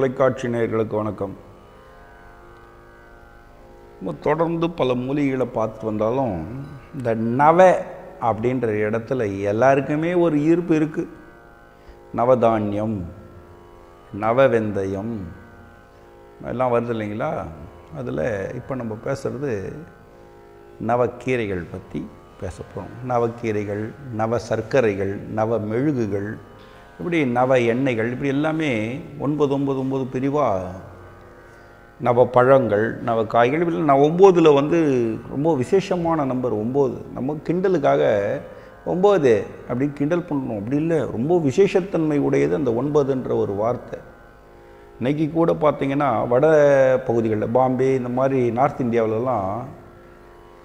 தொலைக்காட்சி நேயர்களுக்கு வணக்கம். நம்ம தொடர்ந்து பல மூலிகளை பார்த்து வந்தாலும் இந்த நவ அப்படின்ற இடத்துல எல்லாருக்குமே ஒரு ஈர்ப்பு இருக்குது நவதானியம் நவ வெந்தயம் எல்லாம் வருது இல்லைங்களா? அதில் இப்போ நம்ம பேசுகிறது நவக்கீரைகள் பற்றி பேச போகிறோம் நவக்கீரைகள் நவ சர்க்கரைகள் நவ மெழுகுகள் இப்படி நவ எண்ணெய்கள் இப்படி எல்லாமே ஒன்பது ஒன்பது ஒன்பது பிரிவாக நவ பழங்கள் நவ காய்கள் இப்படி நான் ஒம்போதில் வந்து ரொம்ப விசேஷமான நம்பர் ஒம்பது. நம்ம கிண்டலுக்காக ஒம்பது அப்படின்னு கிண்டல் பண்ணணும். அப்படி இல்லை ரொம்ப விசேஷத்தன்மை உடையது அந்த ஒன்பதுன்ற ஒரு வார்த்தை. இன்னைக்கு கூட பார்த்திங்கன்னா வட பகுதிகளில் பாம்பே இந்த மாதிரி நார்த் இந்தியாவிலலாம்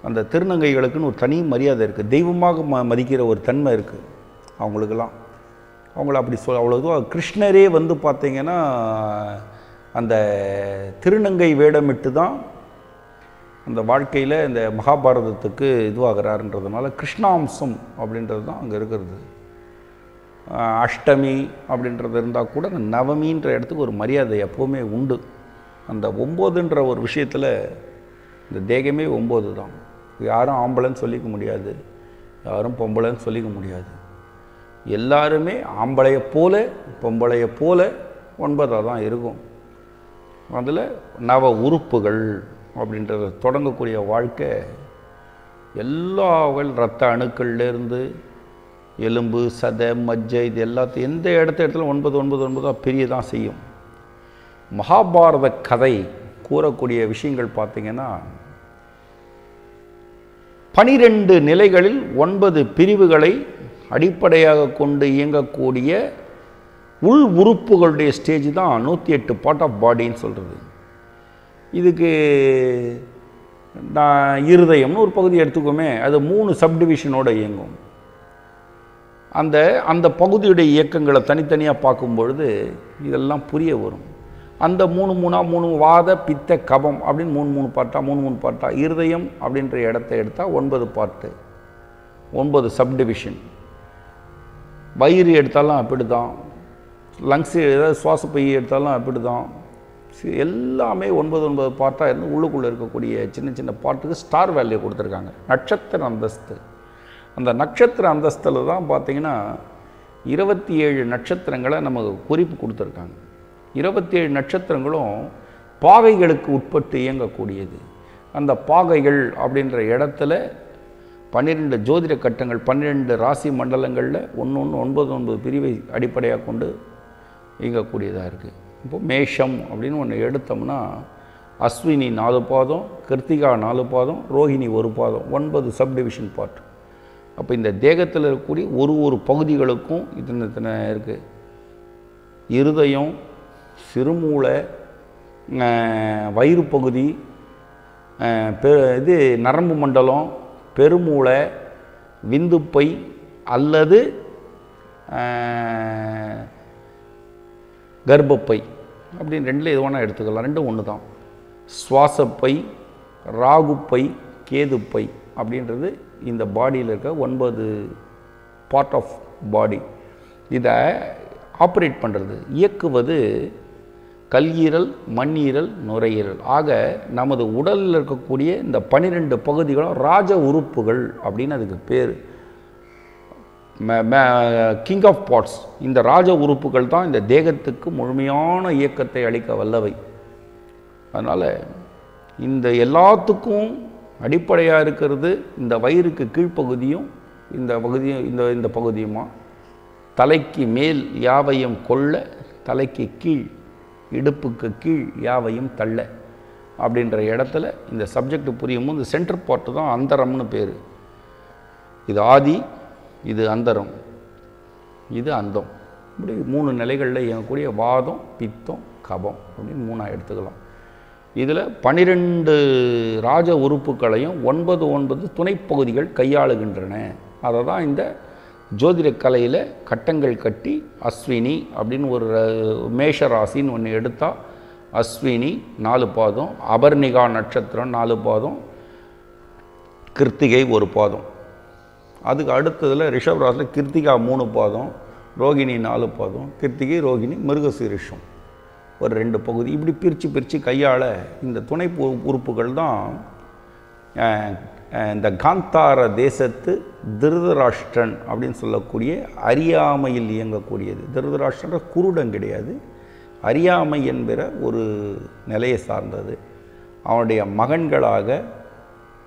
அந்த திருநங்கைகளுக்குன்னு ஒரு தனி மரியாதை இருக்குது தெய்வமாக ம மதிக்கிற ஒரு தன்மை இருக்குது அவங்களுக்கெல்லாம். அவங்கள அப்படி சொல் அவ்வளோ இதுவாக கிருஷ்ணரே வந்து பார்த்தீங்கன்னா அந்த திருநங்கை வேடமிட்டு தான் அந்த வாழ்க்கையில் இந்த மகாபாரதத்துக்கு இதுவாகிறாருன்றதுனால கிருஷ்ணாம்சம் அப்படின்றது தான் அங்கே இருக்கிறது. அஷ்டமி அப்படின்றது இருந்தால் கூட அந்த நவமின்ற இடத்துக்கு ஒரு மரியாதை எப்போவுமே உண்டு. அந்த ஒம்போதுன்ற ஒரு விஷயத்தில் இந்த தேகமே ஒம்பது தான் யாரும் ஆம்பளைன்னு சொல்லிக்க முடியாது. யாரும் பொம்பளைன்னு சொல்லிக்க முடியாது. எல்லாருமே ஆம்பளையை போல பொம்பளையை போல ஒன்பதாக தான் இருக்கும். அதில் நவ உறுப்புகள் அப்படின்றத தொடங்கக்கூடிய வாழ்க்கை எல்லா வகையில் ரத்த அணுக்கள்லேருந்து எலும்பு சதை மஜ்ஜை இது எல்லாத்தையும் எந்த இடத்த இடத்துல ஒன்பது ஒன்பது ஒன்பதாக பெரிய தான் செய்யும். மகாபாரத கதை கூறக்கூடிய விஷயங்கள் பார்த்தீங்கன்னா பனிரெண்டு நிலைகளில் ஒன்பது பிரிவுகளை அடிப்படையாக கொண்டு இயங்கக்கூடிய உள் உறுப்புகளுடைய ஸ்டேஜ் தான் நூற்றி எட்டு பார்ட் ஆஃப் பாடின்னு சொல்கிறது இதுக்கு நான் இருதயம்னு ஒரு பகுதி எடுத்துக்கோமே அது மூணு சப்டிவிஷனோட இயங்கும். அந்த அந்த பகுதியுடைய இயக்கங்களை தனித்தனியாக பார்க்கும்பொழுது இதெல்லாம் புரிய வரும். அந்த மூணு மூணாக மூணு வாத பித்த கபம் அப்படின்னு மூணு மூணு பாட்டாக மூணு மூணு பாட்டாக இருதயம் அப்படின்ற இடத்த எடுத்தால் ஒன்பது பார்ட்டு ஒன்பது சப்டிவிஷன் வயிறு எடுத்தாலும் அப்படி தான் லங்ஸு ஏதாவது சுவாச பை எடுத்தாலும் அப்படி தான் எல்லாமே ஒன்பது ஒன்பது பார்ட்டாக இருந்து உள்ளுக்குள்ளே இருக்கக்கூடிய சின்ன சின்ன பார்ட்டுக்கு ஸ்டார் வேல்யூ கொடுத்துருக்காங்க. நட்சத்திர அந்தஸ்து. அந்த நட்சத்திர அந்தஸ்தில் தான் பார்த்தீங்கன்னா இருபத்தி ஏழு நட்சத்திரங்களை நமக்கு குறிப்பு கொடுத்துருக்காங்க. இருபத்தி ஏழு நட்சத்திரங்களும் பாகைகளுக்கு உட்பட்டு இயங்கக்கூடியது. அந்த பாகைகள் அப்படின்ற இடத்துல பன்னிரெண்டு ஜோதிட கட்டங்கள் பன்னிரெண்டு ராசி மண்டலங்களில் ஒன்று ஒன்று ஒன்பது ஒன்பது பிரிவை அடிப்படையாக கொண்டு இயங்கக்கூடியதாக இருக்குது இப்போது மேஷம் அப்படின்னு ஒன்று எடுத்தோம்னா அஸ்வினி நாலு பாதம் கிருத்திகா நாலு பாதம் ரோஹிணி ஒரு பாதம் ஒன்பது சப்டிவிஷன் பார்ட் அப்போ இந்த தேகத்தில் இருக்கக்கூடிய ஒரு ஒரு பகுதிகளுக்கும் இத்தனை இத்தனை இருக்குது இருதயம் சிறுமூளை வயிறு பகுதி பெ இது நரம்பு மண்டலம் பெருமூளை விந்துப்பை அல்லது கர்ப்பப்பை அப்படின்னு ரெண்டில் எது வேணால் எடுத்துக்கலாம். ரெண்டும் ஒன்று தான். சுவாசப்பை ராகுப்பை கேதுப்பை அப்படின்றது இந்த பாடியில் இருக்க ஒன்பது பார்ட் ஆஃப் பாடி இதை ஆப்ரேட் பண்ணுறது இயக்குவது கல்லீரல் மண்ணீரல் நுரையீரல். ஆக நமது உடலில் இருக்கக்கூடிய இந்த பனிரெண்டு பகுதிகளும் ராஜ உறுப்புகள் அப்படின்னு அதுக்கு பேர். கிங் ஆஃப் பாட்ஸ் இந்த ராஜ உறுப்புகள் தான் இந்த தேகத்துக்கு முழுமையான இயக்கத்தை அளிக்க வல்லவை. அதனால் இந்த எல்லாத்துக்கும் அடிப்படையாக இருக்கிறது இந்த வயிறுக்கு கீழ்ப்பகுதியும் இந்த பகுதியும் இந்த இந்த பகுதியுமா? தலைக்கு மேல் யாவையும் கொள்ள தலைக்கு கீழ் இடுப்புக்கு கீழ் யாவையும் தள்ள அப்படின்ற இடத்துல இந்த சப்ஜெக்ட் புரியும் போது இந்த சென்டர் பார்ட்டு தான் அந்தரம்னு பேர். இது ஆதி இது அந்தரம் இது அந்தம். இப்படி மூணு நிலைகளில் இயங்கக்கூடிய வாதம் பித்தம் கபம் அப்படின்னு மூணாக எடுத்துக்கலாம். இதில் பனிரெண்டு ராஜ உறுப்புகளையும் ஒன்பது ஒன்பது துணைப்பகுதிகள் கையாளுகின்றன. அதை தான் இந்த ஜோதிட கலையில் கட்டங்கள் கட்டி அஸ்வினி அப்படின்னு ஒரு மேஷ ராசின்னு ஒன்று எடுத்தால் அஸ்வினி நாலு பாதம் அபர்ணிகா நட்சத்திரம் நாலு பாதம் கிருத்திகை ஒரு பாதம். அதுக்கு அடுத்ததில் ரிஷப் ராசியில் கிருத்திகா மூணு பாதம் ரோகிணி நாலு பாதம் கிருத்திகை ரோகிணி மிருகசீரிஷம் ஒரு ரெண்டு பகுதி. இப்படி பிரித்து பிரித்து கையாள இந்த துணை உ- உறுப்புகள் தான் இந்த காந்தார தேசத்து திருதராஷ்டிரன் அப்படின்னு சொல்லக்கூடிய அறியாமையில் இயங்கக்கூடியது. திருதராஷ்டிரன்ற குருடன் கிடையாது. அறியாமை என்கிற ஒரு நிலையை சார்ந்தது. அவனுடைய மகன்களாக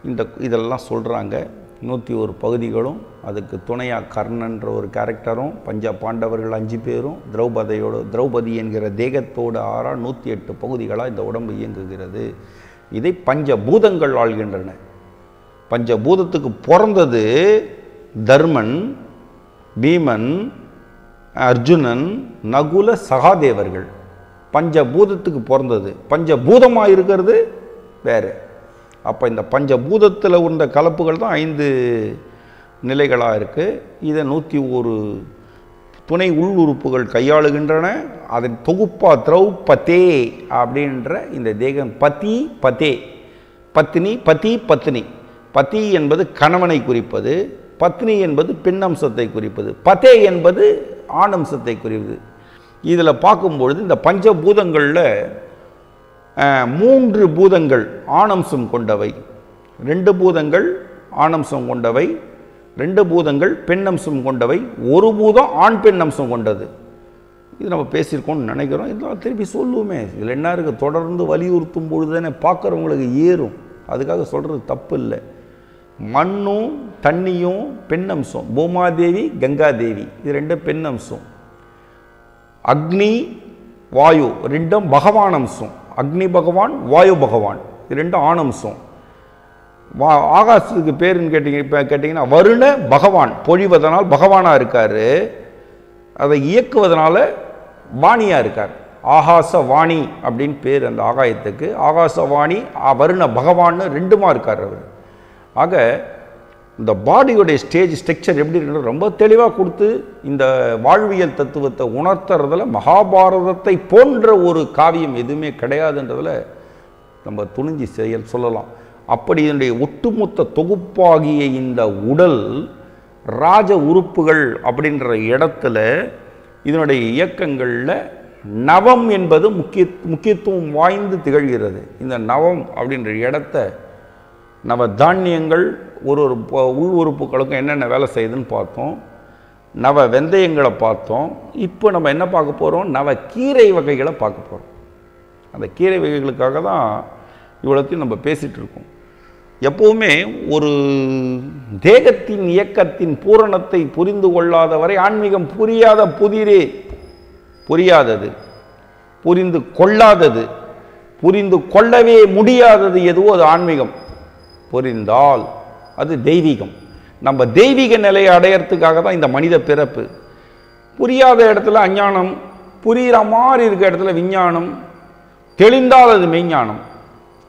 இந்த இதெல்லாம் சொல்கிறாங்க நூற்றி ஒரு பகுதிகளும் அதுக்கு துணையாக கர்ணன்ற ஒரு கேரக்டரும் பஞ்ச பாண்டவர்கள் அஞ்சு பேரும் திரௌபதியோட திரௌபதி என்கிற தேகத்தோடு ஆறா நூற்றி எட்டு பகுதிகளாக இந்த உடம்பு இயங்குகிறது. இதை பஞ்ச பூதங்கள் ஆள்கின்றன. பஞ்சபூதத்துக்கு பிறந்தது தர்மன் பீமன் அர்ஜுனன் நகுல சகாதேவர்கள். பஞ்சபூதத்துக்கு பிறந்தது. பஞ்சபூதமாக இருக்கிறது வேறு. அப்போ இந்த பஞ்சபூதத்தில் உள்ள கலப்புகள் தான் ஐந்து நிலைகளாக இருக்குது இதை நூற்றி ஒரு துணை உள் உறுப்புகள் கையாளுகின்றன. அதன் தொகுப்பா திரௌபதே அப்படின்ற இந்த தேகம் பதி பதே. பத்னி பதி பத்னி. பதி என்பது கணவனை குறிப்பது பத்னி என்பது பெண்ணம்சத்தை குறிப்பது பதே என்பது ஆணம்சத்தை குறிப்பது. இதில் பார்க்கும்பொழுது இந்த பஞ்சபூதங்களில் மூன்று பூதங்கள் ஆணம்சம் கொண்டவை. ரெண்டு பூதங்கள் ஆணம்சம் கொண்டவை ரெண்டு பூதங்கள் பெண்ணம்சம் கொண்டவை ஒரு பூதம் ஆண் பெண் அம்சம் கொண்டது. இது நம்ம பேசியிருக்கோம்னு நினைக்கிறோம். இதெல்லாம் திருப்பி சொல்லுவோமே இதில் என்ன இருக்குது? தொடர்ந்து வலியுறுத்தும் பொழுது தானே பார்க்குறவங்களுக்கு ஏறும். அதுக்காக சொல்கிறது தப்பு இல்லை. மண்ணும் தண்ணியும் பெண் அம்சம் பூமாதேவி கங்காதேவி. இது ரெண்டும் பெண்ணம்சம். அக்னி வாயு. ரெண்டும் பகவான் அம்சம் அக்னி பகவான் வாயு பகவான். இது ரெண்டும் ஆணம்சம் வா ஆகாசத்துக்கு பேருன்னு கேட்டீங்க இப்போ கேட்டிங்கன்னா வருண பகவான். பொழிவதனால் பகவானாக இருக்கார். அதை இயக்குவதனால வாணியாக இருக்கார். ஆகாச வாணி அப்படின்னு பேர் அந்த ஆகாயத்துக்கு. ஆகாச வாணி வருண பகவான்னு ரெண்டுமா இருக்கார் அவர். ஆக இந்த பாடியோடைய ஸ்டேஜ் ஸ்ட்ரக்சர் எப்படி இருக்குன்னு ரொம்ப தெளிவாக கொடுத்து இந்த வாழ்வியல் தத்துவத்தை உணர்த்துறதுல மகாபாரதத்தை போன்ற ஒரு காவியம் எதுவுமே கிடையாதுன்றதில் நம்ம துணிஞ்சி செயல் சொல்லலாம். அப்படி இதனுடைய ஒட்டுமொத்த தொகுப்பாகிய இந்த உடல் ராஜ உறுப்புகள் அப்படின்ற இடத்துல இதனுடைய இயக்கங்களில் நவம் என்பது முக்கிய முக்கியத்துவம் வாய்ந்து திகழ்கிறது. இந்த நவம் அப்படின்ற இடத்த நவதானியங்கள் ஒரு ஒரு ப- உள் உறுப்புகளுக்கும் என்னென்ன வேலை செய்யுதுன்னு பார்த்தோம். நவ வெந்தயங்களை பார்த்தோம். இப்போ நம்ம என்ன பார்க்க போகிறோம் நவ கீரை வகைகளை பார்க்க போகிறோம் அந்த கீரை வகைகளுக்காக தான் இவ்வளோத்தையும் நம்ம பேசிகிட்டு இருக்கோம். எப்போவுமே ஒரு தேகத்தின் இயக்கத்தின் பூரணத்தை புரிந்து கொள்ளாத வரை ஆன்மீகம் புரியாத புதிரே புரியாதது புரிந்து கொள்ளாதது புரிந்து கொள்ளவே முடியாதது எதுவோ அது ஆன்மீகம். புரிந்தால் அது தெய்வீகம். நம்ம தெய்வீக நிலையை அடையிறதுக்காக தான் இந்த மனித பிறப்பு. புரியாத இடத்துல அஞ்ஞானம் புரிகிற மாதிரி இருக்க இடத்துல விஞ்ஞானம் தெளிந்தால் அது மெய்ஞானம்.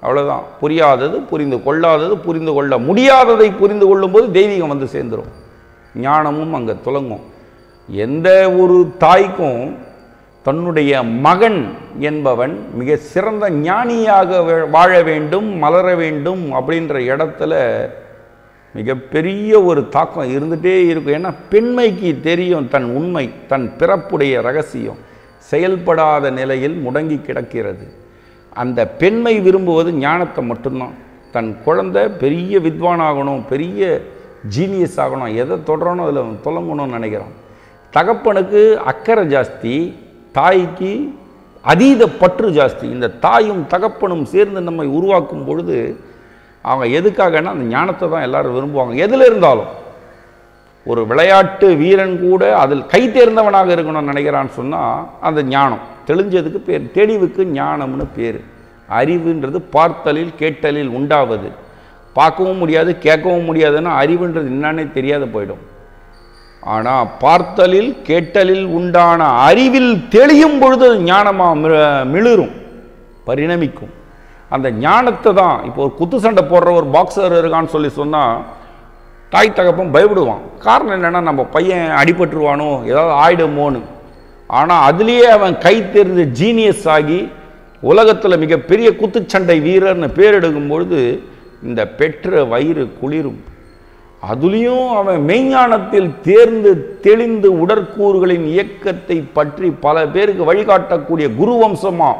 அவ்வளோதான் புரியாதது புரிந்து கொள்ளாதது புரிந்து கொள்ள முடியாததை புரிந்து கொள்ளும்போது தெய்வீகம் வந்து சேர்ந்துடும் ஞானமும் அங்கே துலங்கும் எந்த ஒரு தாய்க்கும் தன்னுடைய மகன் என்பவன் மிக சிறந்த ஞானியாக வாழ வேண்டும் மலர வேண்டும் அப்படின்ற இடத்துல மிகப்பெரிய ஒரு தாக்கம் இருந்துகிட்டே இருக்கும். ஏன்னா பெண்மைக்கு தெரியும் தன் உண்மை தன் பிறப்புடைய ரகசியம். செயல்படாத நிலையில் முடங்கி கிடக்கிறது. அந்த பெண்மை விரும்புவது ஞானத்தை மட்டும்தான். தன் குழந்தை பெரிய வித்வானாகணும் பெரிய ஜீனியஸ் ஆகணும். எதை தொடரணும் அதில் தொலங்கணும்னு நினைக்கிறான். தகப்பனுக்கு அக்கறை ஜாஸ்தி. தாய்க்கு அதீத பற்று ஜாஸ்தி. இந்த தாயும் தகப்பனும் சேர்ந்து நம்மை உருவாக்கும் பொழுது அவங்க எதுக்காகன்னா அந்த ஞானத்தை தான் எல்லாரும் விரும்புவாங்க. எதில் இருந்தாலும். ஒரு விளையாட்டு வீரன் கூட அதில் கை தேர்ந்தவனாக இருக்கணும்னு நினைக்கிறான்னு சொன்னால் அந்த ஞானம். தெளிஞ்சதுக்கு பேர். தெளிவுக்கு ஞானம்னு பேர். அறிவுன்றது பார்த்தலில் கேட்டலில் உண்டாவது. பார்க்கவும் முடியாது கேட்கவும் முடியாதுன்னா அறிவுன்றது என்னன்னே தெரியாத போயிடும். ஆனால் பார்த்தலில் கேட்டலில் உண்டான அறிவில் தெளியும் பொழுது ஞானமாக மிளிரும் பரிணமிக்கும். அந்த ஞானத்தை தான் இப்போ ஒரு குத்து சண்டை போடுற ஒரு பாக்ஸர் இருக்கான்னு சொல்லி சொன்னால் தாய் தகப்பன் பயப்படுவான். காரணம் என்னென்னா நம்ம பையன் அடிபட்டுருவானோ ஏதாவது ஆயிடுமோன்னு. ஆனால் அதுலேயே அவன் கை தெரிந்து ஜீனியஸ் ஆகி உலகத்தில் மிகப்பெரிய குத்துச்சண்டை வீரர்னு பேர் எடுக்கும் பொழுது இந்த பெற்ற வயிறு குளிரும். அதுலேயும் அவன் மெய்ஞானத்தில் தேர்ந்து தெளிந்து உடற்கூறுகளின் இயக்கத்தை பற்றி பல பேருக்கு வழிகாட்டக்கூடிய குருவம்சமா?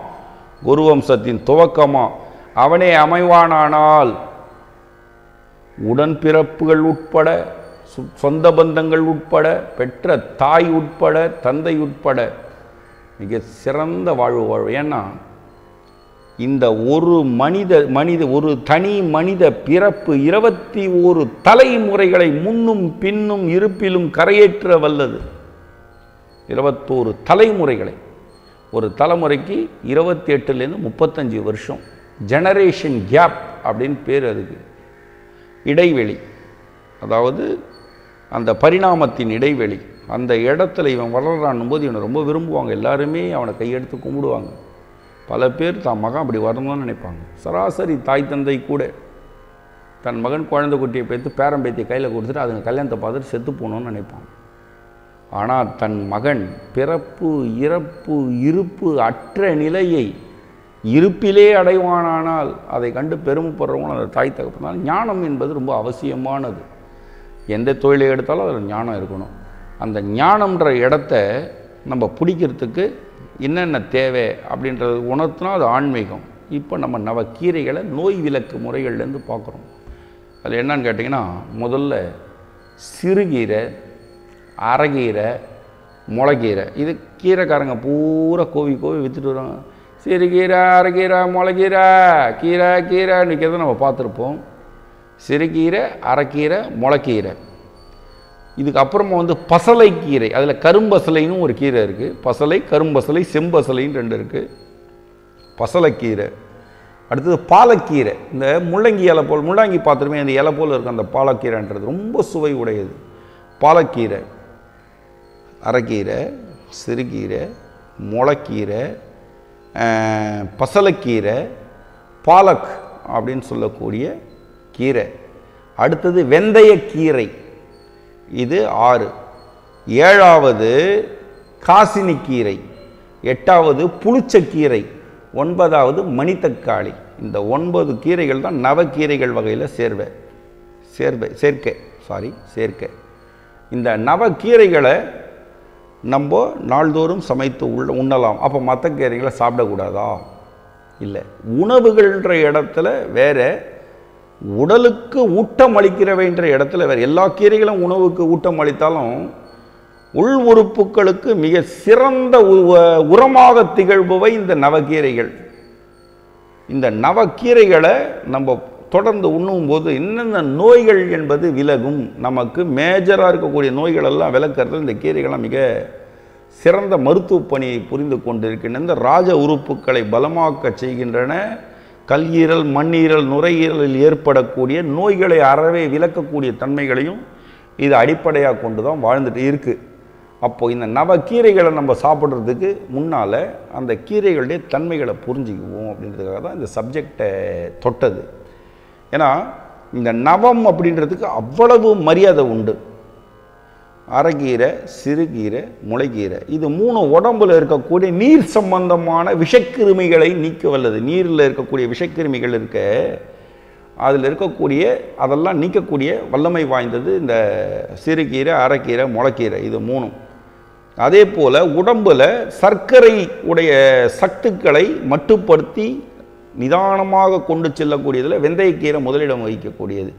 குருவம்சத்தின் துவக்கமா? அவனே அமைவானானால் உடன்பிறப்புகள் உட்பட சொந்த பந்தங்கள் உட்பட பெற்ற தாய் உட்பட தந்தை உட்பட மிக சிறந்த வாழ்வு வாழ்வு. ஏன்னா இந்த ஒரு மனித மனித ஒரு தனி மனித பிறப்பு இருபத்தி ஒரு தலைமுறைகளை முன்னும் பின்னும் இருப்பிலும் கரையேற்ற வல்லது. இருபத்தோரு தலைமுறைகளை. ஒரு தலைமுறைக்கு இருபத்தி எட்டுலேருந்து முப்பத்தஞ்சு வருஷம். ஜெனரேஷன் கேப் அப்படின்னு பேர் அதுக்கு. இடைவெளி. அதாவது அந்த பரிணாமத்தின் இடைவெளி. அந்த இடத்துல இவன் வளர்றான்னும் போது இவனை ரொம்ப விரும்புவாங்க. எல்லாருமே அவனை கையெடுத்து கும்பிடுவாங்க. பல பேர் தான் மகன் அப்படி வரணும்னு நினைப்பாங்க. சராசரி தாய் தந்தை கூட தன் மகன் குழந்தை குட்டியை பேத்து பேரம்பேத்தியை கையில் கொடுத்துட்டு அதுங்க கல்யாணத்தை பார்த்துட்டு செத்து போகணும்னு நினைப்பாங்க. ஆனால் தன் மகன் பிறப்பு இறப்பு இருப்பு அற்ற நிலையை இருப்பிலே அடைவானானால் அதை கண்டு பெருமைப்படுறவங்களும் அந்த தாய் தகப்பனால் ஞானம் என்பது ரொம்ப அவசியமானது. எந்த தொழிலை எடுத்தாலும் அதில் ஞானம் இருக்கணும். அந்த ஞானம்ன்ற இடத்த நம்ம பிடிக்கிறதுக்கு என்னென்ன தேவை அப்படின்றது உணர்த்தினா அது ஆன்மீகம். இப்போ நம்ம நவ கீரைகளை நோய் விலக்கு முறைகள்லேருந்து பார்க்குறோம். அது என்னன்னு கேட்டிங்கன்னா முதல்ல சிறுகீரை அரைக்கீரை முளைக்கீரை இது கீரைக்காரங்க பூரா கோவி கோவி விற்றுட்டு வராங்க சிறுகீரை அரைக்கீரை முளைக்கீரை கீரை கீரை நிற்கிறத நம்ம பார்த்துருப்போம். சிறுகீரை அரைக்கீரை முளைக்கீரை. இதுக்கு அப்புறமா வந்து பசலைக்கீரை அதில் கரும்பசலைன்னு ஒரு கீரை இருக்குது பசலை கரும்பசலை செம்பசலைன்னு ரெண்டு இருக்குது பசலைக்கீரை அடுத்தது பாலக்கீரை. இந்த முள்ளங்கி இலை போல் முள்ளங்கி பாத்திரமே அந்த இலை போல் இருக்கும் அந்த பாலக்கீரைன்றது. ரொம்ப சுவை உடையது. பாலக்கீரை அரைக்கீரை சிறுகீரை முளைக்கீரை பசலைக்கீரை பாலக் அப்படின்னு சொல்லக்கூடிய கீரை. அடுத்தது வெந்தயக்கீரை. இது ஆறு. ஏழாவது காசினிக்கீரை எட்டாவது புளிச்சக்கீரை. ஒன்பதாவது மணித்தக்காளி. இந்த ஒன்பது கீரைகள் தான் நவக்கீரைகள் வகையில் சேர்வை. சேர்வை சேர்க்கை சாரி சேர்க்கை. இந்த நவக்கீரைகளை நம்ம நாள்தோறும் சமைத்து உள்ள உண்ணலாம். அப்போ மற்ற கீரைகளை சாப்பிடக்கூடாதா? இல்லை. உணவுகள்ன்ற இடத்துல வேறு உடலுக்கு ஊட்டம் அளிக்கிறவைன்ற இடத்துல வேறு எல்லா கீரைகளும் உணவுக்கு ஊட்டம் அளித்தாலும் உள் உறுப்புகளுக்கு மிக சிறந்த உரமாக திகழ்பவை இந்த நவக்கீரைகள் இந்த நவக்கீரைகளை நம்ம தொடர்ந்து உண்ணும்போது என்னென்ன நோய்கள் என்பது விலகும்? நமக்கு மேஜராக இருக்கக்கூடிய நோய்கள் எல்லாம் இந்த கீரைகள்லாம் மிக சிறந்த மருத்துவ பணியை புரிந்து கொண்டிருக்கின்றன. இந்த ராஜ உறுப்புகளை பலமாக்க செய்கின்றன. கல்லீரல் மண்ணீரல் நுரையீரலில் ஏற்படக்கூடிய நோய்களை அறவே விலக்கக்கூடிய தன்மைகளையும் இது அடிப்படையாக கொண்டு தான் வாழ்ந்துட்டு இருக்குது அப்போது இந்த நவ கீரைகளை நம்ம சாப்பிட்றதுக்கு முன்னால் அந்த கீரைகளுடைய தன்மைகளை புரிஞ்சுக்குவோம் அப்படின்றதுக்காக தான் இந்த சப்ஜெக்டை தொட்டது. ஏன்னா இந்த நவம் அப்படின்றதுக்கு அவ்வளவு மரியாதை உண்டு. அரைக்கீரை சிறுகீரை முளைக்கீரை இது மூணு உடம்புல இருக்கக்கூடிய நீர் சம்பந்தமான விஷக்கிருமிகளை நீக்க வல்லது. நீரில் இருக்கக்கூடிய விஷக்கிருமிகள் இருக்க அதில் இருக்கக்கூடிய அதெல்லாம் நீக்கக்கூடிய வல்லமை வாய்ந்தது இந்த சிறுகீரை அரைக்கீரை முளைக்கீரை இது மூணும். அதே போல் உடம்பில் சர்க்கரை உடைய சத்துக்களை மட்டுப்படுத்தி நிதானமாக கொண்டு செல்லக்கூடியதில் வெந்தயக்கீரை முதலிடம் வகிக்கக்கூடியது.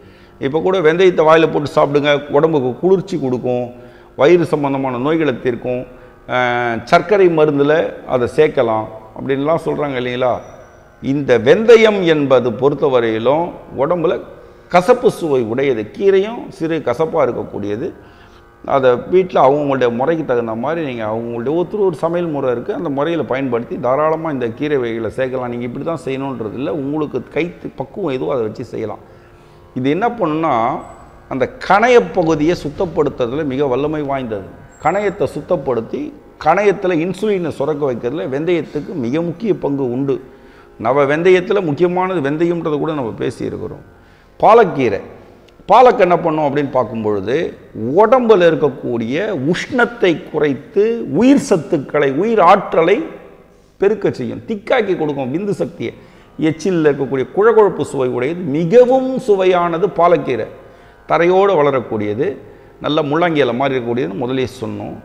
இப்போ கூட வெந்தயத்தை வாயில் போட்டு சாப்பிடுங்க. உடம்புக்கு குளிர்ச்சி கொடுக்கும். வயிறு சம்பந்தமான நோய்களை தீர்க்கும். சர்க்கரை மருந்தில் அதை சேர்க்கலாம். அப்படின்லாம் சொல்கிறாங்க இல்லைங்களா? இந்த வெந்தயம் என்பது பொறுத்தவரையிலும் உடம்புல கசப்பு சுவை உடையது. கீரையும் சிறு கசப்பாக இருக்கக்கூடியது. அதை வீட்டில் அவங்களுடைய முறைக்கு தகுந்த மாதிரி நீங்கள் அவங்களுடைய ஒருத்தர் ஒரு சமையல் முறை இருக்குது அந்த முறையில் பயன்படுத்தி தாராளமாக இந்த கீரை வகைகளை சேர்க்கலாம். நீங்கள் இப்படி தான் செய்யணுன்றது இல்லை உங்களுக்கு கை பக்குவம் எதுவோ அதை வச்சு செய்யலாம். இது என்ன பண்ணுன்னா அந்த கணையப் பகுதியை சுத்தப்படுத்துறதுல மிக வல்லமை வாய்ந்தது. கணையத்தை சுத்தப்படுத்தி கணையத்தில் இன்சுலினை சுரக்க வைக்கிறதுல வெந்தயத்துக்கு மிக முக்கிய பங்கு உண்டு. நம்ம வெந்தயத்தில் முக்கியமானது வெந்தயம்ன்றதை கூட நம்ம பேசியிருக்கிறோம். பாலக்கீரை. பாலக்கு என்ன பண்ணும் அப்படின்னு பார்க்கும் பொழுது உடம்புல இருக்கக்கூடிய உஷ்ணத்தை குறைத்து உயிர் சத்துக்களை உயிர் ஆற்றலை பெருக்க செய்யும். திக்காக்கி கொடுக்கும் விந்து சக்தியை. எச்சிலில் இருக்கக்கூடிய குழகுழப்பு சுவை உடையது மிகவும் சுவையானது பாலக்கீரை. தரையோடு வளரக்கூடியது நல்ல முள்ளங்கியில மாதிரி இருக்கக்கூடியதுன்னு முதலே சொன்னோம்.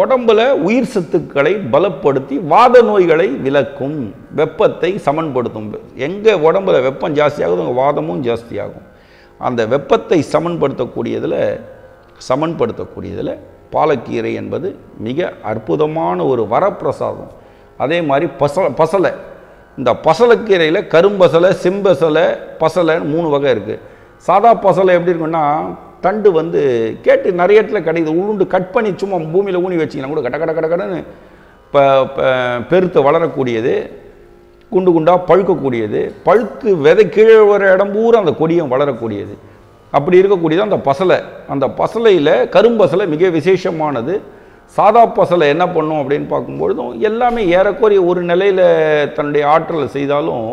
உடம்புல உயிர் சத்துக்களை பலப்படுத்தி வாத நோய்களை விலக்கும் வெப்பத்தை சமன்படுத்தும். எங்கே உடம்புல வெப்பம் ஜாஸ்தியாகுதோ அங்கே வாதமும் ஜாஸ்தியாகும். அந்த வெப்பத்தை சமன்படுத்தக்கூடியதில் சமன்படுத்தக்கூடியதில் பாலக்கீரை என்பது மிக அற்புதமான ஒரு வரப்பிரசாதம். அதே மாதிரி பச பசலை. இந்த பசலைக்கீரையில் கரும்பசலை செம்பசலை பசலைன்னு மூணு வகை இருக்குது சாதா பசலை எப்படி இருக்குன்னா தண்டு வந்து கேட்டு நிறைய இடத்துல கிடைக்குது. உளுண்டு கட் பண்ணி சும்மா பூமியில் ஊனி வச்சிங்கன்னா கூட கட கட கட கடன்னு ப பெருத்து வளரக்கூடியது குண்டு குண்டாக பழுக்கக்கூடியது. பழுத்து விதை கீழே வர இடம் பூரா அந்த கொடியும் வளரக்கூடியது. அப்படி இருக்கக்கூடியது அந்த பசலை. அந்த பசலையில் கரும்பசலை மிக விசேஷமானது. சாதா பசலை என்ன பண்ணும் அப்படின்னு பார்க்கும்பொழுதும் எல்லாமே ஏறக்குறைய ஒரு நிலையில் தன்னுடைய ஆற்றலை செய்தாலும்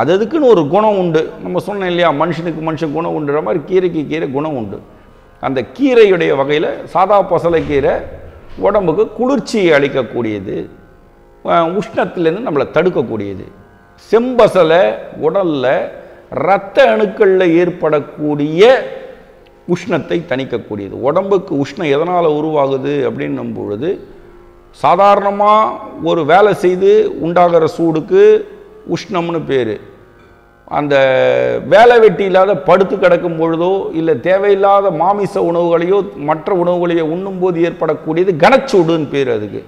அது அதுக்குன்னு ஒரு குணம் உண்டு. நம்ம சொன்னோம் இல்லையா மனுஷனுக்கு மனுஷன் குணம் உண்டுற மாதிரி கீரைக்கு கீரை குணம் உண்டு. அந்த கீரையுடைய வகையில் சாதா பசலை கீரை உடம்புக்கு குளிர்ச்சியை அளிக்கக்கூடியது. உஷ்ணத்துலேருந்து நம்மளை தடுக்கக்கூடியது. செம்பசலை உடலில் இரத்த அணுக்களில் ஏற்படக்கூடிய உஷ்ணத்தை தணிக்கக்கூடியது. உடம்புக்கு உஷ்ணம் எதனால் உருவாகுது அப்படின்னும் பொழுது சாதாரணமாக ஒரு வேலை செய்து உண்டாகிற சூடுக்கு உஷ்ணம்னு பேர். அந்த வேலை வெட்டி இல்லாத படுத்து கிடக்கும் பொழுதோ இல்லை தேவையில்லாத மாமிச உணவுகளையோ மற்ற உணவுகளையோ உண்ணும்போது ஏற்படக்கூடியது கனச்சூடுன்னு பேர் அதுக்கு.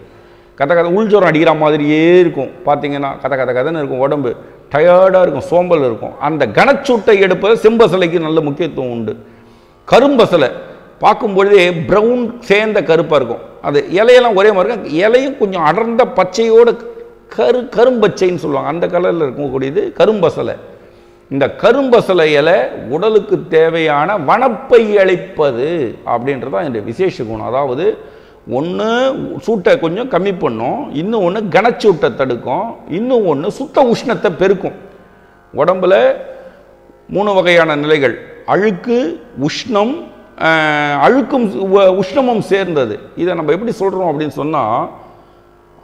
கத கதை உள்ஜோரம் அடிக்கிற மாதிரியே இருக்கும். பார்த்தீங்கன்னா கதை கதை கதைன்னு இருக்கும் உடம்பு. டயர்டாக இருக்கும் சோம்பல் இருக்கும். அந்த கனச்சூட்டை எடுப்பது செம்பசலைக்கு நல்ல முக்கியத்துவம் உண்டு. கரும்பசலை பார்க்கும்பொழுதே ப்ரௌன் சேர்ந்த கருப்பாக இருக்கும். அது இலையெல்லாம் ஒரே மாதிரி இருக்கும். இலையும் கொஞ்சம் அடர்ந்த பச்சையோடு கரு கரும்பச்சைன்னு சொல்லுவாங்க. அந்த கலரில் இருக்கக்கூடியது கரும்பசலை இந்த கரும்பசலை இலை உடலுக்கு தேவையான வனப்பை அளிப்பது அப்படின்றது தான் என்னுடைய விசேஷ குணம். அதாவது ஒன்று சூட்டை கொஞ்சம் கம்மி பண்ணும். இன்னும் ஒன்று கனச்சூட்டை தடுக்கும். இன்னும் ஒன்று சுத்த உஷ்ணத்தை பெருக்கும். உடம்புல மூணு வகையான நிலைகள். அழுக்கு உஷ்ணம் அழுக்கும் உஷ்ணமும் சேர்ந்தது. இதை நம்ம எப்படி சொல்கிறோம் அப்படின்னு சொன்னால்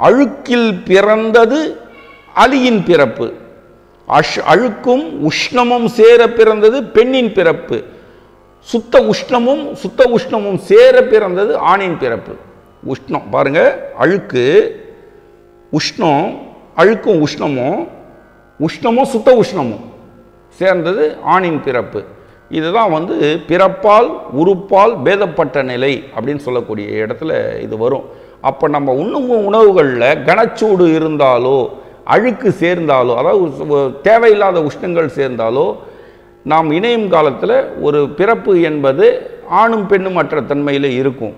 அழுக்கில் பிறந்தது அலியின் பிறப்பு. அஷ் அழுக்கும் உஷ்ணமும் சேர பிறந்தது பெண்ணின் பிறப்பு. சுத்த உஷ்ணமும் சுத்த உஷ்ணமும் சேர பிறந்தது ஆணின் பிறப்பு. உஷ்ணம் பாருங்க அழுக்கு உஷ்ணம் அழுக்கும் உஷ்ணமும் உஷ்ணமும் சுத்த உஷ்ணமும் சேர்ந்தது ஆணின் பிறப்பு. இதுதான் வந்து பிறப்பால் உறுப்பால் பேதப்பட்ட நிலை அப்படின்னு சொல்லக்கூடிய இடத்துல இது வரும். அப்போ நம்ம உண்ணும் உணவுகளில் கனச்சூடு இருந்தாலோ அழுக்கு சேர்ந்தாலோ அதாவது தேவையில்லாத உஷ்ணங்கள் சேர்ந்தாலோ நாம் இணையும் காலத்தில் ஒரு பிறப்பு என்பது ஆணும் பெண்ணும் அற்ற தன்மையில் இருக்கும்.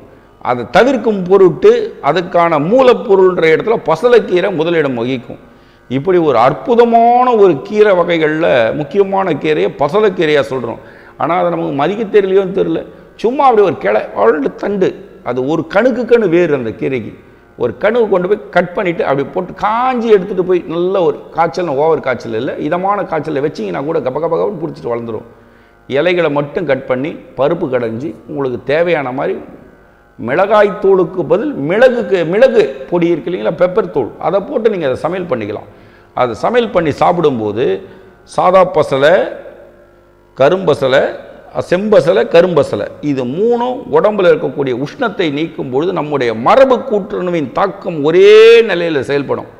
அதை தவிர்க்கும் பொருட்டு அதுக்கான மூலப்பொருள்ன்ற இடத்துல பசலைக்கீரை முதலிடம் வகிக்கும். இப்படி ஒரு அற்புதமான ஒரு கீரை வகைகளில் முக்கியமான கீரையை பசலைக்கீரையாக சொல்கிறோம் ஆனால் அதை நமக்கு மதிக்க தெரியலையோன்னு தெரியல. சும்மா அப்படி ஒரு கிளை வளர்ந்து தண்டு. அது ஒரு கணுக்கு கணு வேறு அந்த கீரைக்கு. ஒரு கணுவை கொண்டு போய் கட் பண்ணிவிட்டு அப்படி போட்டு காஞ்சி எடுத்துகிட்டு போய் நல்ல ஒரு காய்ச்சல் ஓவர் காய்ச்சல் இல்லை இதமான காய்ச்சலில் வச்சிங்கன்னா கூட கப பிடிச்சிட்டு வளர்ந்துடும் இலைகளை மட்டும் கட் பண்ணி பருப்பு கடைஞ்சி உங்களுக்கு தேவையான மாதிரி மிளகாய் தூளுக்கு பதில் மிளகுக்கு மிளகு பொடி இருக்கு இல்லைங்களா பெப்பர் தூள். அதை போட்டு நீங்கள் அதை சமையல் பண்ணிக்கலாம். அதை சமையல் பண்ணி சாப்பிடும்போது சாதா பசலை கரும்பசலை செம்பசலை கரும்பசலை. இது மூணும் உடம்புல இருக்கக்கூடிய உஷ்ணத்தை நீக்கும் பொழுது நம்முடைய மரபு கூட்டுறவின் தாக்கம் ஒரே நிலையில் செயல்படும்.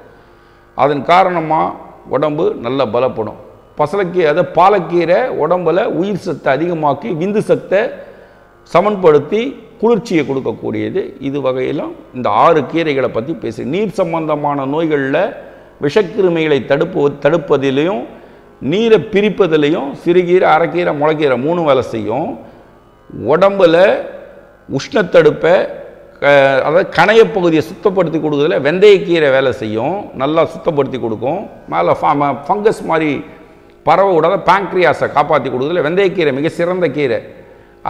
அதன் காரணமாக உடம்பு நல்ல பலப்படும். பசலைக்கீரை அதை பாலக்கீரை உடம்புல உயிர் சத்தை அதிகமாக்கி விந்து சத்தை சமன்படுத்தி குளிர்ச்சியை கொடுக்கக்கூடியது. இது வகையிலும் இந்த ஆறு கீரைகளை பற்றி பேசு நீர் சம்பந்தமான நோய்களில் விஷக்கிருமிகளை தடுப்பு தடுப்பதிலையும் நீரை பிரிப்பதுலேயும் சிறுகீரை அரைக்கீரை முளைக்கீரை மூணு வேலை செய்யும். உடம்புல உஷ்ணத்தடுப்பை அதாவது கணைய பகுதியை சுத்தப்படுத்தி கொடுக்குறதுல வெந்தயக்கீரை வேலை செய்யும். நல்லா சுத்தப்படுத்தி கொடுக்கும். மேலே ஃபங்கஸ் மாதிரி பறவை விடாத பேங்க்ரியாஸை காப்பாற்றி கொடுக்குறதுல வெந்தயக்கீரை மிக சிறந்த கீரை.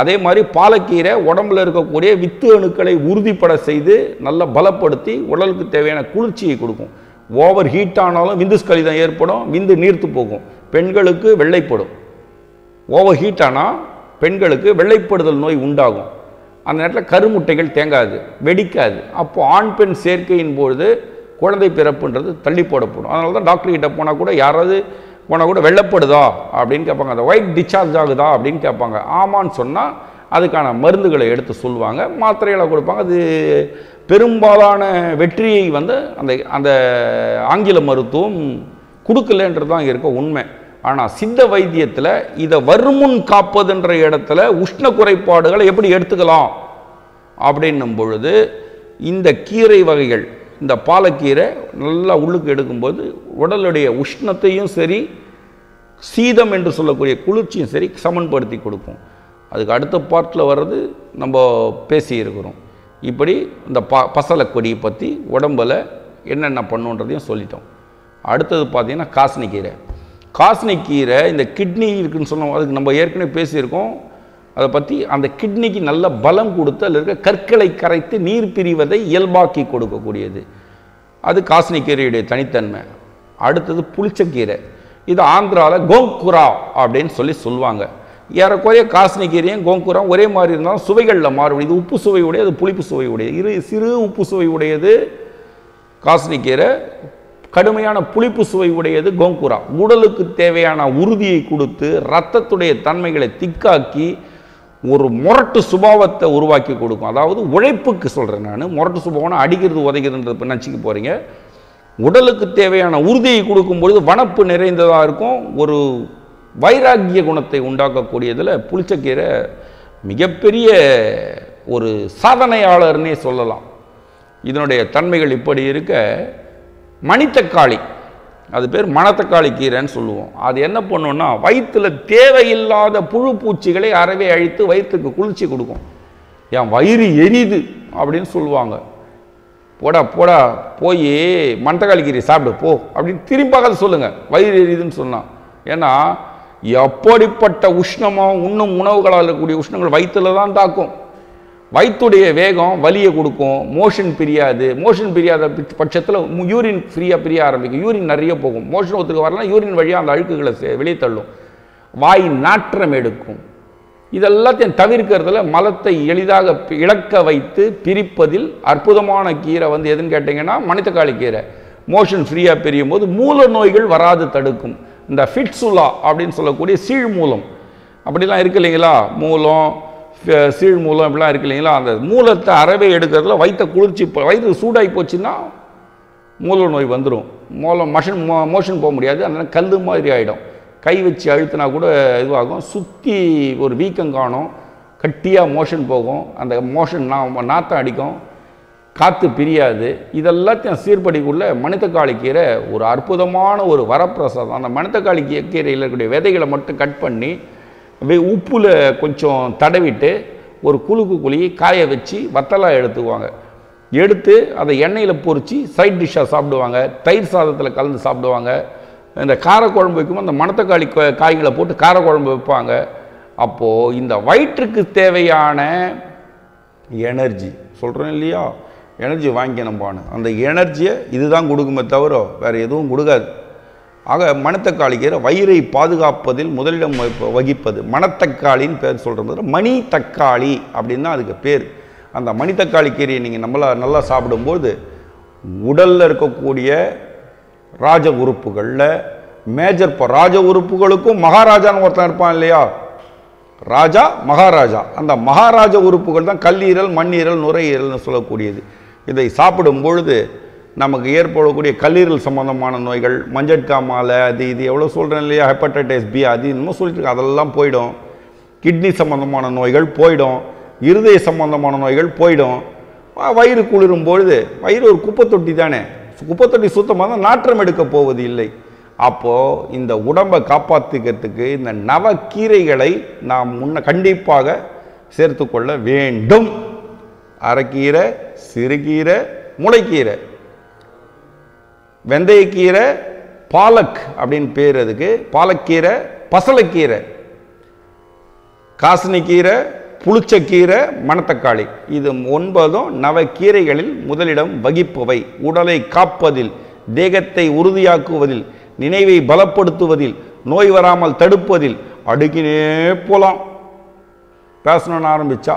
அதே மாதிரி பாலக்கீரை உடம்புல இருக்கக்கூடிய வித்து அணுக்களை உறுதிப்பட செய்து நல்லா பலப்படுத்தி உடலுக்கு தேவையான குளிர்ச்சியை கொடுக்கும். ஓவர் ஹீட் ஆனாலும் விந்து தான் ஏற்படும் விந்து நீர்த்து போகும். பெண்களுக்கு வெள்ளைப்படும். ஓவர் ஹீட் ஆனால் பெண்களுக்கு வெள்ளைப்படுதல் நோய் உண்டாகும். அந்த நேரத்தில் கருமுட்டைகள் தேங்காது வெடிக்காது. அப்போது ஆண் பெண் சேர்க்கையின் பொழுது குழந்தை பிறப்புன்றது தள்ளி போடப்படும். அதனால தான் டாக்டர் கிட்ட போனால் கூட யாராவது போனால் கூட வெள்ளப்படுதா அப்படின்னு கேட்பாங்க. அந்த ஒயிட் டிஸ்சார்ஜ் ஆகுதா அப்படின்னு கேட்பாங்க. ஆமான்னு சொன்னால் அதுக்கான மருந்துகளை எடுத்து சொல்லுவாங்க. மாத்திரைகளை கொடுப்பாங்க. அது பெரும்பாலான வெற்றியை வந்து அந்த அந்த ஆங்கில மருத்துவம் கொடுக்கலன்றது தான் இருக்க உண்மை. ஆனால் சித்த வைத்தியத்தில் இதை வருமுன் காப்பதுன்ற இடத்துல உஷ்ண குறைபாடுகளை எப்படி எடுத்துக்கலாம்? அப்படின்னும் பொழுது இந்த கீரை வகைகள் இந்த பாலக்கீரை நல்லா உள்ளுக்கு எடுக்கும்போது உடலுடைய உஷ்ணத்தையும் சரி சீதம் என்று சொல்லக்கூடிய குளிர்ச்சியும் சரி சமன்படுத்தி கொடுக்கும். அதுக்கு அடுத்த பார்ட்டில் வர்றது நம்ம பேசியிருக்கிறோம். இப்படி இந்த ப பசலை கொடியை பற்றி உடம்பில் என்னென்ன பண்ணுன்றதையும் சொல்லிட்டோம். அடுத்தது பார்த்தீங்கன்னா காசனிக்கீரை கீரை. இந்த கிட்னி இருக்குன்னு சொன்னோம். அதுக்கு நம்ம ஏற்கனவே பேசியிருக்கோம். அதை பற்றி அந்த கிட்னிக்கு நல்ல பலம் கொடுத்து அதில் இருக்க கற்களை கரைத்து நீர் பிரிவதை இயல்பாக்கி கொடுக்கக்கூடியது. அது காசனிக்கீரையுடைய தனித்தன்மை. அடுத்தது புளிச்சக்கீரை. இது ஆந்திராவில் கோங்குரா அப்படின்னு சொல்லி சொல்லுவாங்க. ஏறக்குறைய காசினிக்கீரையும் கோங்குரம் ஒரே மாதிரி இருந்தாலும் சுவைகளில் மாறுபடும். இது உப்பு சுவை உடையது புளிப்பு சுவை உடையது இரு சிறு உப்பு சுவை உடையது காசனிக்கீரை கடுமையான புளிப்பு சுவை உடையது கோங்குரா. உடலுக்கு தேவையான உறுதியை கொடுத்து ரத்தத்துடைய தன்மைகளை திக்காக்கி ஒரு முரட்டு சுபாவத்தை உருவாக்கி கொடுக்கும். அதாவது உழைப்புக்கு சொல்கிறேன் நான். முரட்டு சுபாவம்னா அடிக்கிறது உதைக்கிறதுன்றது நினச்சிக்க போகிறீங்க உடலுக்கு தேவையான உறுதியை கொடுக்கும் பொழுது வனப்பு நிறைந்ததாக இருக்கும். ஒரு வைராக்கிய குணத்தை உண்டாக்கக்கூடியதில் புளிச்சக்கீரை மிகப்பெரிய ஒரு சாதனையாளர்னே சொல்லலாம். இதனுடைய தன்மைகள் இப்படி இருக்க மணித்தக்காளி அது பேர் மணத்தக்காளி கீரைன்னு சொல்லுவோம். அது என்ன பண்ணுன்னா வயிற்றில் தேவையில்லாத புழு பூச்சிகளை அறவே அழித்து வயிற்றுக்கு குளிர்ச்சி கொடுக்கும். என் வயிறு எரியுது அப்படின்னு சொல்லுவாங்க. போடா போடா போய் மணத்தக்காளி கீரை சாப்பிடு போ அப்படின்னு திரும்பாக சொல்லுங்கள் வயிறு எரியுதுன்னு சொன்னான் ஏன்னா எப்படிப்பட்ட உஷ்ணமாக உண்ணும் உணவுகளால் இருக்கக்கூடிய உஷ்ணங்கள் வயிற்றுல தான் தாக்கும். வயிற்றுடைய வேகம் வலியை கொடுக்கும் மோஷன் பிரியாது. மோஷன் பிரியாத பட்சத்தில் யூரின் ஃப்ரீயாக பிரிய ஆரம்பிக்கும். யூரின் நிறைய போகும். மோஷன் ஒத்துக்கு வரலாம் யூரின் வழியாக அந்த அழுக்குகளை சே- வெளியே தள்ளும். வாய் நாற்றம் எடுக்கும். இதெல்லாத்தையும் தவிர்க்கிறதுல மலத்தை எளிதாக பி- இழக்க வைத்து பிரிப்பதில் அற்புதமான கீரை வந்து எதுன்னு கேட்டிங்கன்னா மணித்தக்காளி கீரை. மோஷன் ஃப்ரீயாக பிரியும் போது மூல நோய்கள் வராது தடுக்கும். இந்த ஃபிட்ஸுலா அப்படின்னு சொல்லக்கூடிய சீழ் மூலம். அப்படிலாம் இருக்கு இல்லைங்களா? மூலம் சீழ் மூலம் இப்படிலாம் இருக்கு இல்லைங்களா? அந்த மூலத்தை அறவே எடுக்கிறதுல வயிற்ற குளிர்ச்சி இப்போ வயிறு சூடாகி போச்சுன்னா மூல நோய் வந்துடும் மூலம் மஷன் மோ மோஷன் போக முடியாது. அதனால் கல் மாதிரி ஆகிடும் கை வச்சு அழுத்தினா கூட இதுவாகும். சுற்றி ஒரு வீக்கம் காணும். கட்டியாக மோஷன் போகும். அந்த மோஷன் நா நாத்தம் அடிக்கும். காற்று பிரியாது. இதெல்லாத்தையும் சீர்படிக்குள்ள மனிதக்காளி கீரை ஒரு அற்புதமான ஒரு வரப்பிரசாதம். அந்த மனிதக்காளி கீரையில் இருக்கக்கூடிய விதைகளை மட்டும் கட் பண்ணி உப்பில் உப்புல கொஞ்சம் தடவிட்டு ஒரு குலுக்கு குழி காய வச்சு வத்தலாக எடுத்துக்குவாங்க. எடுத்து அதை எண்ணெயில் பொறிச்சு சைட் டிஷ்ஷாக சாப்பிடுவாங்க. தயிர் சாதத்தில் கலந்து சாப்பிடுவாங்க. இந்த காரக்குழம்பு வைக்கும்போது அந்த மணத்தக்காளி கா- காய்களை போட்டு காரக்குழம்பு வைப்பாங்க. அப்போது இந்த வயிற்றுக்கு தேவையான எனர்ஜி சொல்கிறேன் இல்லையா? எனர்ஜி வாங்கிக்கணும்பான்னு அந்த எனர்ஜியை இதுதான் கொடுக்குமே தவிர வேறு எதுவும் கொடுக்காது. ஆக மணத்தக்காளிக்கிற கீரை வயிறை பாதுகாப்பதில் முதலிடம் வகிப்பது. மணத்தக்காளின்னு பேர் சொல்கிறது மணி தக்காளி அப்படின்னு தான் அதுக்கு பேர். அந்த மணித்தக்காளி கீரையை நீங்கள் நம்மளா நல்லா சாப்பிடும்போது உடலில் இருக்கக்கூடிய ராஜ உறுப்புகளில் மேஜர் இப்போ ராஜ உறுப்புகளுக்கும் மகாராஜான்னு ஒருத்தன் இருப்பான் இல்லையா? ராஜா மகாராஜா. அந்த மகாராஜா உறுப்புகள் தான் கல்லீரல் மண்ணீரல் நுரையீரல்னு சொல்லக்கூடியது. இதை சாப்பிடும் பொழுது நமக்கு ஏற்படக்கூடிய கல்லீரல் சம்பந்தமான நோய்கள் மஞ்சட்கா மாலை அது இது எவ்வளோ சொல்கிறேன் இல்லையா? ஹெப்படைட்டிஸ் பி அது இன்னமும் சொல்லிட்டு அதெல்லாம் போயிடும். கிட்னி சம்பந்தமான நோய்கள் போயிடும். இருதய சம்பந்தமான நோய்கள் போயிடும். வயிறு குளிரும் பொழுது வயிறு ஒரு குப்பை தொட்டி தானே? குப்பை தொட்டி சுத்தமாக தான் நாற்றம் எடுக்க போவது இல்லை. அப்போது இந்த உடம்பை காப்பாற்றிக்கிறதுக்கு இந்த நவக்கீரைகளை நாம் முன்ன கண்டிப்பாக சேர்த்துக்கொள்ள வேண்டும். அரைக்கீரை சிறுகீரை முளைக்கீரை. வெந்தயக்கீரை பாலக் அப்படின்னு பேர் அதுக்கு. பாலக்கீரை பசலைக்கீரை. காசனிக்கீரை புளிச்சக்கீரை மணத்தக்காளி. இது ஒன்பதும் நவக்கீரைகளில் முதலிடம் வகிப்பவை. உடலை காப்பதில் தேகத்தை உறுதியாக்குவதில் நினைவை பலப்படுத்துவதில் நோய் வராமல் தடுப்பதில் அடுக்கினே போலாம். பேசணும்னு ஆரம்பித்தா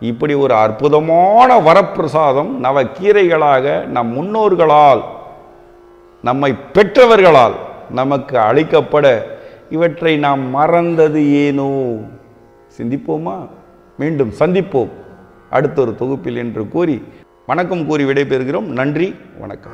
இப்படி ஒரு அற்புதமான வரப்பிரசாதம் நவக்கீரைகளாக நம் முன்னோர்களால் நம்மை பெற்றவர்களால் நமக்கு அளிக்கப்பட இவற்றை நாம் மறந்தது ஏனோ? சிந்திப்போமா? மீண்டும் சந்திப்போம். அடுத்த ஒரு தொகுப்பில் என்று கூறி வணக்கம் கூறி விடைபெறுகிறோம். நன்றி வணக்கம்.